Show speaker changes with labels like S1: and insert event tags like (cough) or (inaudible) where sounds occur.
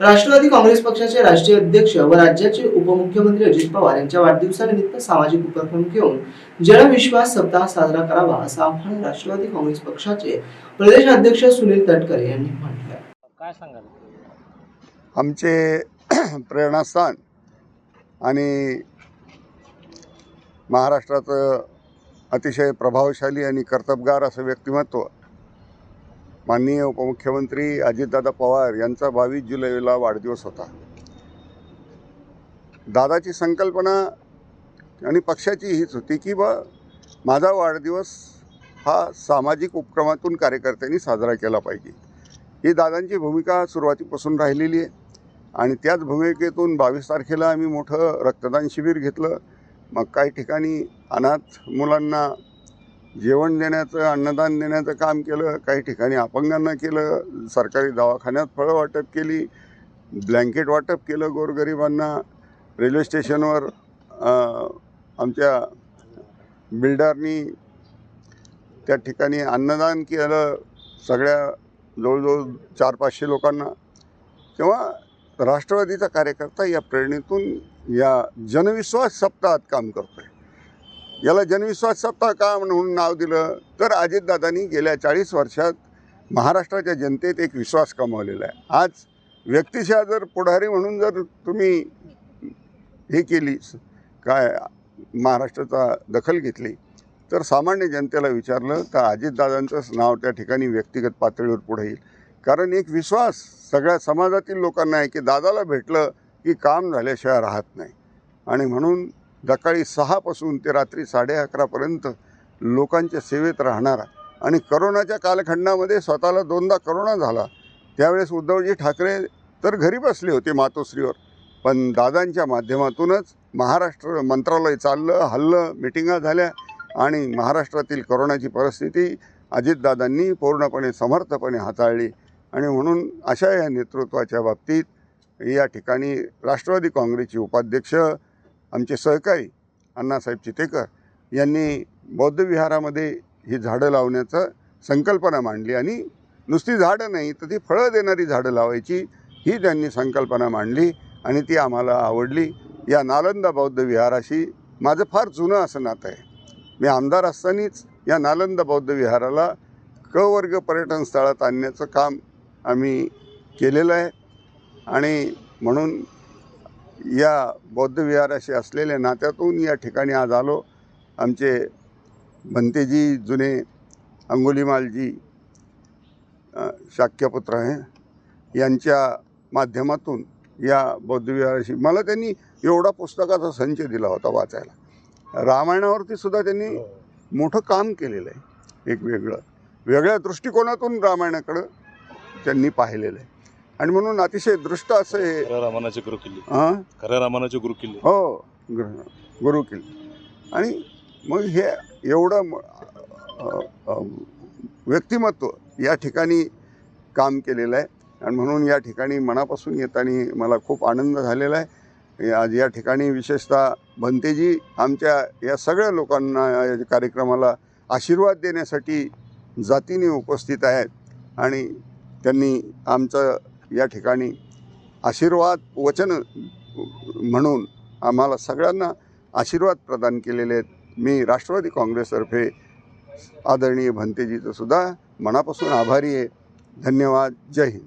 S1: राष्ट्रवादी काँग्रेस पक्षाचे राष्ट्रीय अध्यक्ष व राज्याचे उपमुख्यमंत्री अजित पवार यांच्या वाढदिवसानिमित्त सामाजिक उपक्रम घेऊन जनविश्वास सप्ताह साजरा करावा असं आवाहन राष्ट्रवादी काँग्रेस पक्षाचे प्रदेश अध्यक्ष सुनील तटकरे यांनी म्हटलं
S2: काय सांगाल?
S3: आमचे (clears throat) प्रेरणास्थान आणि महाराष्ट्राचं अतिशय प्रभावशाली आणि कर्तबगार असं व्यक्तिमत्व माननीय उपमुख्यमंत्री अजितदादा पवार यांचा बावीस जुलैला वाढदिवस होता. दादाची संकल्पना आणि पक्षाची हीच होती की बा माझा वाढदिवस हा सामाजिक उपक्रमातून कार्यकर्त्यांनी साजरा केला पाहिजे. ही दादांची भूमिका सुरुवातीपासून राहिलेली आहे. आणि त्याच भूमिकेतून बावीस तारखेला आम्ही मोठं रक्तदान शिबिर घेतलं. मग काही ठिकाणी अनाथ मुलांना जेवण देण्याचं अन्नदान देण्याचं काम केलं काही ठिकाणी अपंगांना केलं सरकारी दवाखान्यात फळं वाटप केली ब्लँकेट वाटप केलं गोरगरिबांना रेल्वे स्टेशनवर आमच्या बिल्डरनी त्या ठिकाणी अन्नदान केलं सगळ्या जवळजवळ चार पाचशे लोकांना. तेव्हा राष्ट्रवादीचा कार्यकर्ता या प्रेरणेतून या जनविश्वास सप्ताहात काम करतो आहे याला जनविश्वास सप्ताह का म्हणून नाव दिलं? तर अजितदादांनी गेल्या चाळीस वर्षात महाराष्ट्राच्या जनतेत एक विश्वास कमावलेला आहे. आज व्यक्तिशः जर पुढारी म्हणून जर तुम्ही हे केली काय महाराष्ट्राचा दखल घेतली तर सामान्य जनतेला विचारलं तर अजितदादांचंच नाव त्या ठिकाणी व्यक्तिगत पातळीवर पुढे येईल? कारण एक विश्वास सगळ्या समाजातील लोकांना आहे की दादाला भेटलं की काम झाल्याशिवाय राहत नाही. आणि म्हणून सकाळी सहापासून ते रात्री साडे अकरापर्यंत लोकांच्या सेवेत राहणारा आणि करोनाच्या कालखंडामध्ये स्वतःला दोनदा करोना झाला. त्यावेळेस उद्धवजी ठाकरे तर घरी बसले होते मातोश्रीवर. पण दादांच्या माध्यमातूनच महाराष्ट्र मंत्रालय चाललं हल्लं मिटिंगा झाल्या आणि महाराष्ट्रातील करोनाची परिस्थिती अजितदादांनी पूर्णपणे समर्थपणे हाताळली. आणि म्हणून अशा या नेतृत्वाच्या बाबतीत या ठिकाणी राष्ट्रवादी काँग्रेसचे उपाध्यक्ष आमचे सहकारी अण्णासाहेब चितेकर यांनी बौद्ध विहारामध्ये ही झाडं लावण्याचं संकल्पना मांडली. आणि नुसती झाडं नाही तर ती फळं देणारी झाडं लावायची ही त्यांनी संकल्पना मांडली आणि ती आम्हाला आवडली. या नालंदा बौद्ध विहाराशी माझं फार जुनं असं नातं आहे. मी आमदार असतानाच या नालंदा बौद्ध विहाराला क वर्ग पर्यटन स्थळात आणण्याचं काम आम्ही केलेलं आहे. आणि म्हणून या बौद्ध विहाराशी असलेल्या नात्यातून या ठिकाणी आज आलो. आमचे भंतेजी जुने अंगुलीमालजी शाक्यपुत्र आहे. यांच्या माध्यमातून या बौद्ध विहाराशी मला त्यांनी एवढा पुस्तकाचा संच दिला होता वाचायला. रामायणावरती सुद्धा त्यांनी मोठं काम केलेलं आहे. एक वेगळं वेगळ्या दृष्टिकोनातून रामायणाकडं त्यांनी पाहिलेलं आहे. आणि म्हणून अतिशय दृष्ट असं हे
S4: खऱ्या रामानाचे गुरु किल्ले.
S3: हां?
S4: खऱ्या रामानाचे गुरु किल्ले.
S3: हो गुरु गुरुकिल आणि मग हे एवढं म- अ- अ- व्यक्तिमत्व या ठिकाणी काम केलेलं आहे. आणि म्हणून या ठिकाणी मनापासून येताना मला खूप आनंद झालेला आहे. आज या ठिकाणी विशेषतः भंतेजी आमच्या या सगळ्या लोकांना या कार्यक्रमाला आशीर्वाद देण्यासाठी जातीने उपस्थित आहेत. आणि त्यांनी आमचं या ठिकाणी आशीर्वाद वचन म्हणून आम्हाला सगळ्यांना आशीर्वाद प्रदान केलेले आहेत. मी राष्ट्रवादी काँग्रेसतर्फे आदरणीय भंतेजीचं सुद्धा मनापासून आभारी आहे. धन्यवाद. जय हिंद.